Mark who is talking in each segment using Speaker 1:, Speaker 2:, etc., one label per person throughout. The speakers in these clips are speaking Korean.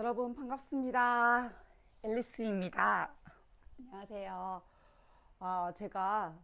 Speaker 1: 여러분 반갑습니다. 앨리스입니다. 안녕하세요. 아, 제가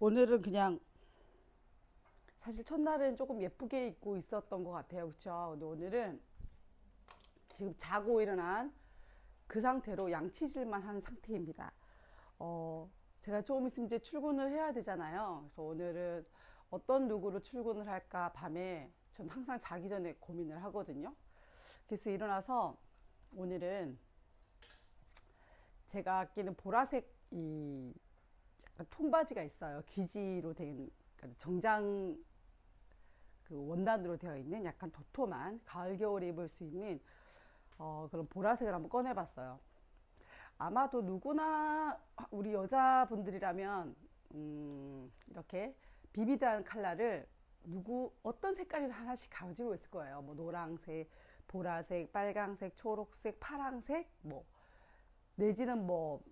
Speaker 1: 오늘은 그냥 사실 첫날은 조금 예쁘게 입고 있었던 것 같아요. 그렇죠? 근데 오늘은 지금 자고 일어난 그 상태로 양치질만 한 상태입니다. 어, 제가 조금 있으면 이제 출근을 해야 되잖아요. 그래서 오늘은 어떤 룩으로 출근을 할까 밤에 전 항상 자기 전에 고민을 하거든요. 그래서 일어나서 오늘은 제가 끼는 보라색 이 통바지가 있어요. 기지로 된 그러니까 정장 그 원단으로 되어 있는 약간 도톰한 가을 겨울에 입을 수 있는 어, 그런 보라색을 한번 꺼내봤어요. 아마도 누구나 우리 여자분들이라면 음, 이렇게 비비드한 컬러를 누구 어떤 색깔이나 하나씩 가지고 있을 거예요. 뭐 노란색, 보라색, 빨강색, 초록색, 파랑색, 뭐 내지는 뭐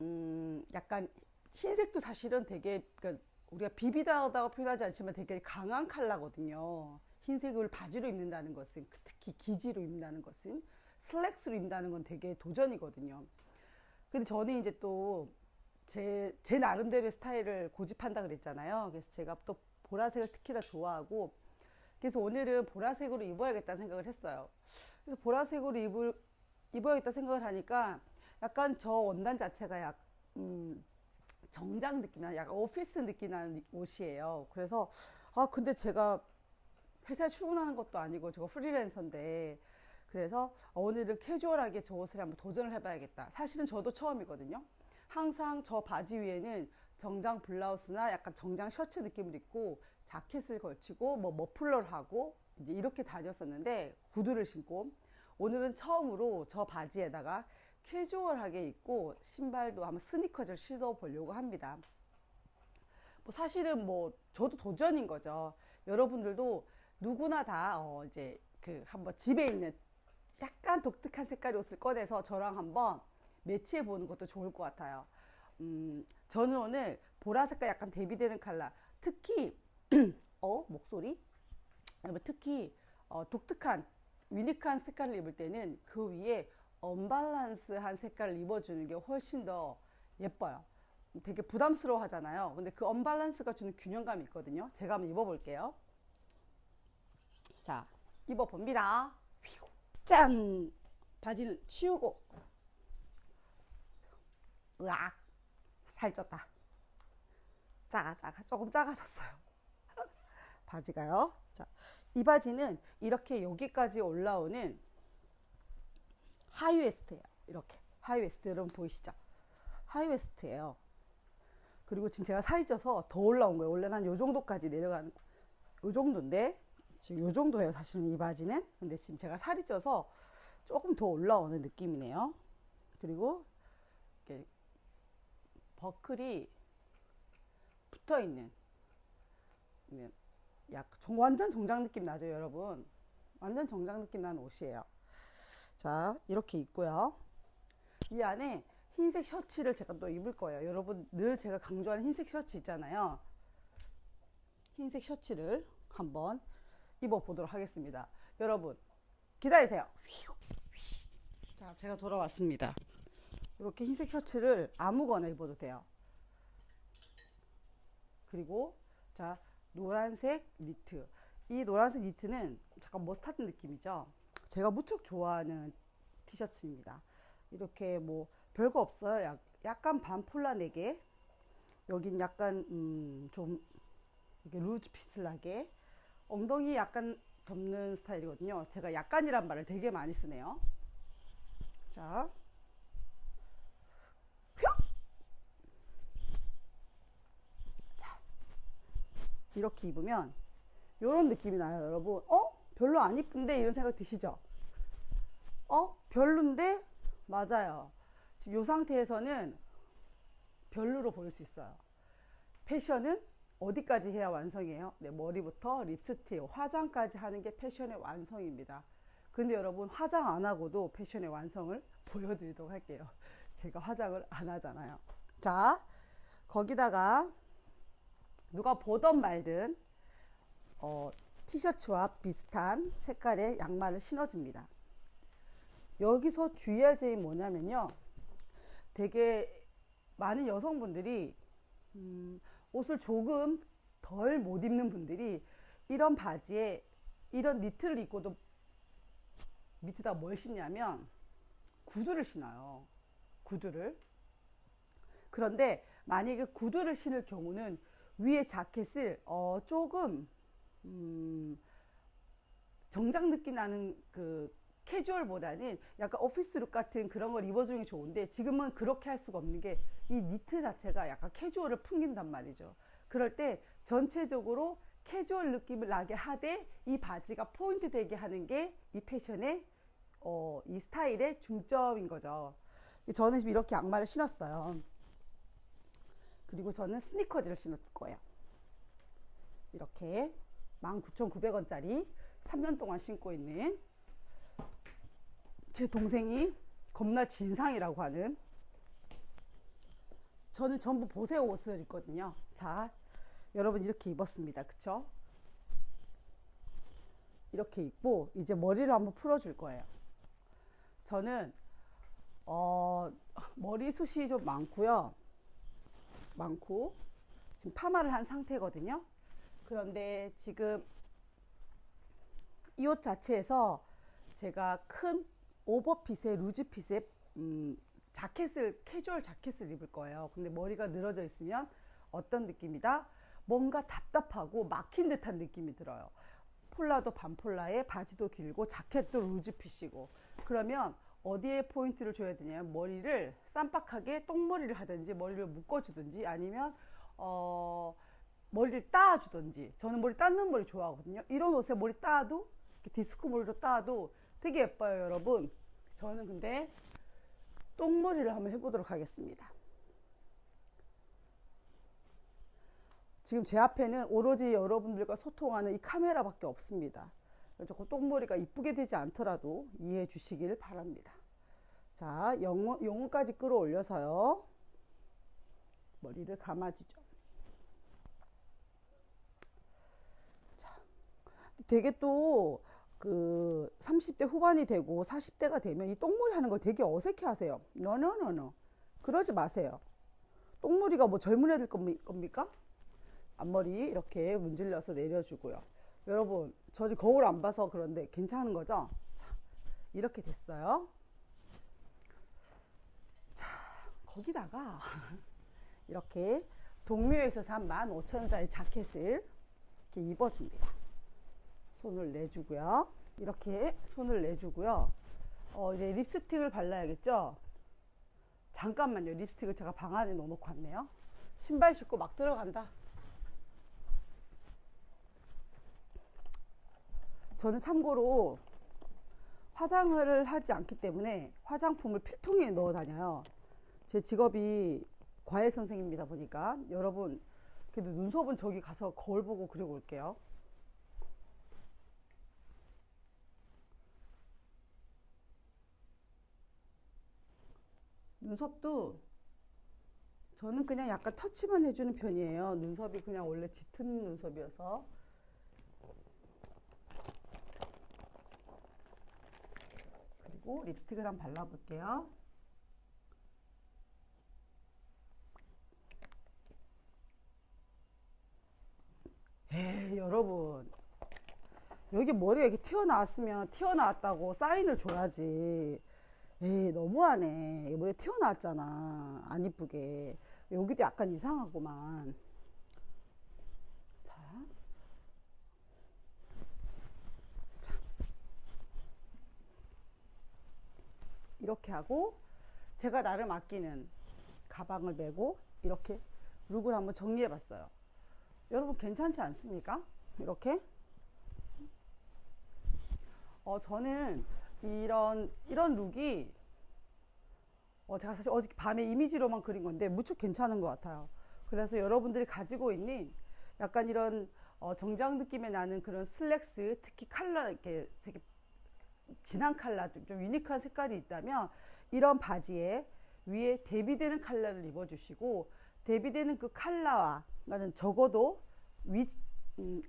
Speaker 1: 음, 약간 흰색도 사실은 되게 그러니까 우리가 비비다하다고 표현하지 않지만 되게 강한 컬러거든요. 흰색을 바지로 입는다는 것은 특히 기지로 입는다는 것은 슬랙스로 입는다는 건 되게 도전이거든요. 근데 저는 이제 또 제, 제 나름대로의 스타일을 고집한다 그랬잖아요. 그래서 제가 또 보라색을 특히나 좋아하고 그래서 오늘은 보라색으로 입어야겠다 생각을 했어요. 그래서 보라색으로 입을, 입어야겠다 생각을 하니까 약간 저 원단 자체가 약, 음, 정장 느낌 나는 약간 오피스 느낌 나는 옷이에요. 그래서 아 근데 제가 회사에 출근하는 것도 아니고 제가 프리랜서인데 그래서 오늘은 캐주얼하게 저 옷을 한번 도전을 해봐야겠다. 사실은 저도 처음이거든요. 항상 저 바지 위에는 정장 블라우스나 약간 정장 셔츠 느낌을 입고 자켓을 걸치고 뭐 머플러를 하고 이제 이렇게 다녔었는데 구두를 신고 오늘은 처음으로 저 바지에다가 캐주얼하게 입고 신발도 한번 스니커즈를 신어 보려고 합니다. 뭐 사실은 뭐 저도 도전인 거죠. 여러분들도 누구나 다 어 이제 그 한번 집에 있는 약간 독특한 색깔의 옷을 꺼내서 저랑 한번 매치해 보는 것도 좋을 것 같아요. 음, 저는 오늘 보라색과 약간 대비되는 컬러, 특히 어 목소리, 특히 어, 독특한 유니크한 색깔을 입을 때는 그 위에 언밸런스한 색깔을 입어주는 게 훨씬 더 예뻐요. 되게 부담스러워 하잖아요. 근데 그 언밸런스가 주는 균형감이 있거든요. 제가 한번 입어볼게요. 자, 입어봅니다. 짠! 바지는 치우고. 으악! 살쪘다. 작아, 작아. 조금 작아졌어요. 바지가요. 자, 이 바지는 이렇게 여기까지 올라오는 하이웨스트예요. 이렇게. 하이웨스트 여러분 보이시죠? 하이웨스트예요. 그리고 지금 제가 살이 쪄서 더 올라온 거예요. 원래는 한 요 정도까지 내려가는 요 정도인데 지금 요 정도예요. 사실은 이 바지는. 근데 지금 제가 살이 쪄서 조금 더 올라오는 느낌이네요. 그리고 이렇게 버클이 붙어 있는 약 완전 정장 느낌 나죠, 여러분. 완전 정장 느낌 나는 옷이에요. 자, 이렇게 입고요. 이 안에 흰색 셔츠를 제가 또 입을 거예요. 여러분 늘 제가 강조하는 흰색 셔츠 있잖아요. 흰색 셔츠를 한번 입어 보도록 하겠습니다. 여러분 기다리세요. 자, 제가 돌아왔습니다. 이렇게 흰색 셔츠를 아무거나 입어도 돼요. 그리고 자, 노란색 니트. 이 노란색 니트는 잠깐 머스타드 느낌이죠. 제가 무척 좋아하는 티셔츠입니다. 이렇게 뭐 별거 없어요. 약, 약간 반폴라 내게 여긴 약간 음, 좀 이렇게 루즈 피슬하게 엉덩이 약간 덮는 스타일이거든요. 제가 약간이란 말을 되게 많이 쓰네요. 자, 자 이렇게 입으면 이런 느낌이 나요, 여러분. 어? 별로 안 이쁜데 이런 생각 드시죠? 어? 별론데? 맞아요. 지금 이 상태에서는 별로로 보일 수 있어요. 패션은 어디까지 해야 완성이에요? 네, 머리부터 립스틱, 화장까지 하는 게 패션의 완성입니다. 근데 여러분 화장 안 하고도 패션의 완성을 보여드리도록 할게요. 제가 화장을 안 하잖아요. 자, 거기다가 누가 보던 말든 어, 티셔츠와 비슷한 색깔의 양말을 신어줍니다. 여기서 주의할 점이 뭐냐면요. 되게 많은 여성분들이 음, 옷을 조금 덜 못 입는 분들이 이런 바지에 이런 니트를 입고도 밑에다 뭘 신냐면 구두를 신어요. 구두를. 그런데 만약에 구두를 신을 경우는 위에 자켓을 어 조금 음 정장 느낌 나는 그 캐주얼보다는 약간 오피스룩 같은 그런 걸 입어주는 게 좋은데 지금은 그렇게 할 수가 없는 게 이 니트 자체가 약간 캐주얼을 풍긴단 말이죠. 그럴 때 전체적으로 캐주얼 느낌을 나게 하되 이 바지가 포인트 되게 하는 게 이 패션의 어, 이 스타일의 중점인 거죠. 저는 지금 이렇게 양말을 신었어요. 그리고 저는 스니커즈를 신을 거예요. 이렇게 19,900원짜리 3년 동안 신고 있는 제 동생이 겁나 진상이라고 하는 저는 전부 보세 옷을 입거든요. 자, 여러분 이렇게 입었습니다. 그쵸? 이렇게 입고 이제 머리를 한번 풀어줄 거예요. 저는 어, 머리숱이 좀 많고요. 많고 지금 파마를 한 상태거든요. 그런데 지금 이 옷 자체에서 제가 큰 오버핏의 루즈핏의 음, 자켓을 캐주얼 자켓을 입을 거예요. 근데 머리가 늘어져 있으면 어떤 느낌이다? 뭔가 답답하고 막힌 듯한 느낌이 들어요. 폴라도 반폴라에 바지도 길고 자켓도 루즈핏이고 그러면 어디에 포인트를 줘야 되냐면 머리를 쌈박하게 똥머리를 하든지 머리를 묶어주든지 아니면 어 머리를 따주든지 저는 머리 닦는 머리 좋아하거든요. 이런 옷에 머리 따도 디스코 머리로 따도 되게 예뻐요, 여러분. 저는 근데 똥머리를 한번 해보도록 하겠습니다. 지금 제 앞에는 오로지 여러분들과 소통하는 이 카메라밖에 없습니다. 조금 똥머리가 이쁘게 되지 않더라도 이해해 주시길 바랍니다. 자, 영혼, 영혼까지 끌어올려서요. 머리를 감아주죠. 자, 되게 또 그 30대 후반이 되고 40대가 되면 이 똥머리 하는 걸 되게 어색해 하세요. 너너너너. 그러지 마세요. 똥머리가 뭐 젊은 애들 겁니까? 앞머리 이렇게 문질러서 내려주고요. 여러분, 저 지금 거울 안 봐서 그런데 괜찮은 거죠? 자, 이렇게 됐어요. 자, 거기다가 이렇게 동묘에서 산 15,000원짜리 자켓을 이렇게 입어줍니다. 손을 내주고요. 이렇게 손을 내주고요. 어, 이제 립스틱을 발라야겠죠? 잠깐만요. 립스틱을 제가 방 안에 넣어놓고 왔네요. 신발 신고 막 들어간다. 저는 참고로 화장을 하지 않기 때문에 화장품을 필통에 넣어 다녀요. 제 직업이 과외 선생님이다 보니까 여러분 그래도 눈썹은 저기 가서 거울 보고 그리고 올게요. 눈썹도 저는 그냥 약간 터치만 해주는 편이에요. 눈썹이 그냥 원래 짙은 눈썹이어서. 그리고 립스틱을 한번 발라볼게요. 에이, 여러분. 여기 머리가 이렇게 튀어나왔으면 튀어나왔다고 사인을 줘야지. 에이 너무하네 머리 튀어나왔잖아 안 이쁘게 여기도 약간 이상하구만 자. 자. 이렇게 하고 제가 나를 맡기는 가방을 메고 이렇게 룩을 한번 정리해 봤어요. 여러분 괜찮지 않습니까? 이렇게? 어 저는 이런 이런 룩이 어, 제가 사실 어제 밤에 이미지로만 그린 건데 무척 괜찮은 것 같아요. 그래서 여러분들이 가지고 있는 약간 이런 어, 정장 느낌의 나는 그런 슬랙스, 특히 칼라 이렇게 되게 진한 칼라, 좀 유니크한 색깔이 있다면 이런 바지에 위에 대비되는 칼라를 입어주시고 대비되는 그 칼라와 나는 적어도 위 음,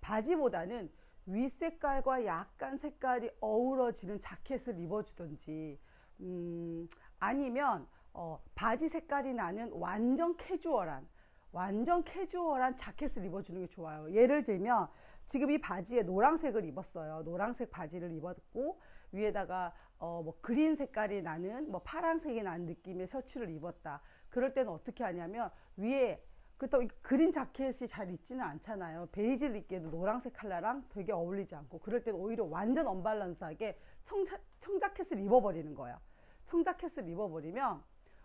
Speaker 1: 바지보다는 위 색깔과 약간 색깔이 어우러지는 자켓을 입어주든지, 음, 아니면 어, 바지 색깔이 나는 완전 캐주얼한, 완전 캐주얼한 자켓을 입어주는 게 좋아요. 예를 들면 지금 이 바지에 노란색을 입었어요. 노란색 바지를 입었고 위에다가 어, 뭐 그린 색깔이 나는 뭐 파란색이 나는 느낌의 셔츠를 입었다. 그럴 때는 어떻게 하냐면 위에 그또 그린 자켓이 잘 있지는 않잖아요. 베이지를 입기에도 노란색 컬러랑 되게 어울리지 않고 그럴 때는 오히려 완전 언밸런스하게 청자, 청자켓을 입어버리는 거예요. 청자켓을 입어버리면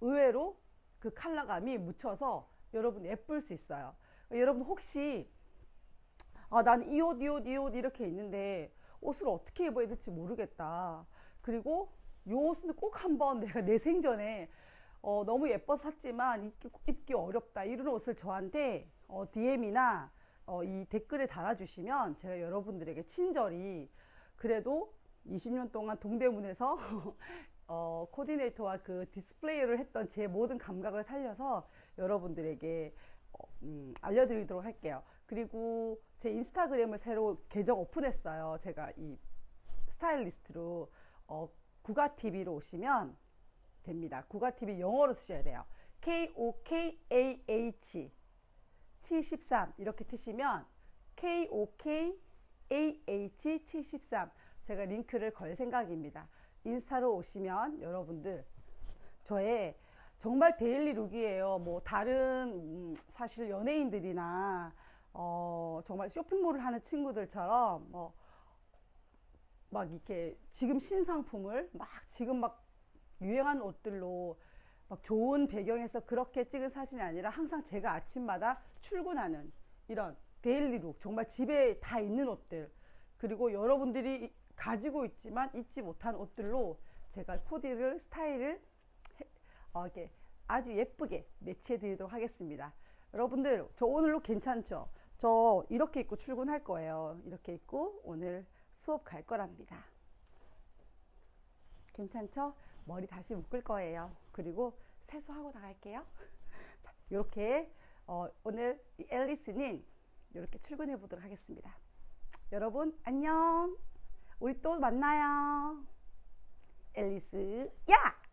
Speaker 1: 의외로 그 컬러감이 묻혀서 여러분 예쁠 수 있어요. 여러분 혹시 아, 난 이 옷, 이 옷, 이 옷 이렇게 있는데 옷을 어떻게 입어야 될지 모르겠다. 그리고 이 옷은 꼭 한번 내가 내 생전에 어, 너무 예뻐서 샀지만 입기, 입기 어렵다. 이런 옷을 저한테 어, DM이나 어, 이 댓글에 달아주시면 제가 여러분들에게 친절히 그래도 20년 동안 동대문에서 어, 코디네이터와 그 디스플레이를 했던 제 모든 감각을 살려서 여러분들에게 어, 음, 알려드리도록 할게요. 그리고 제 인스타그램을 새로 계정 오픈했어요. 제가 이 스타일리스트로 어, 구가TV로 오시면 됩니다. 구가TV 영어로 쓰셔야 돼요. K-O-K-A-H 73 이렇게 트시면 K-O-K-A-H 73 제가 링크를 걸 생각입니다. 인스타로 오시면 여러분들 저의 정말 데일리 룩이에요. 뭐 다른 음, 사실 연예인들이나 어, 정말 쇼핑몰을 하는 친구들처럼 뭐 막 이렇게 지금 신상품을 막 지금 막 유행한 옷들로 막 좋은 배경에서 그렇게 찍은 사진이 아니라 항상 제가 아침마다 출근하는 이런 데일리 룩 정말 집에 다 있는 옷들 그리고 여러분들이 가지고 있지만 잊지 못한 옷들로 제가 코디를 스타일을 어, 이렇게 아주 예쁘게 매치해 드리도록 하겠습니다. 여러분들 저 오늘로 괜찮죠? 저 이렇게 입고 출근할 거예요. 이렇게 입고 오늘 수업 갈 거랍니다. 괜찮죠? 머리 다시 묶을 거예요. 그리고 세수하고 나갈게요. 자, 이렇게 어, 오늘 앨리스는 이렇게 출근해 보도록 하겠습니다. 여러분 안녕. 우리 또 만나요. 앨리스 야!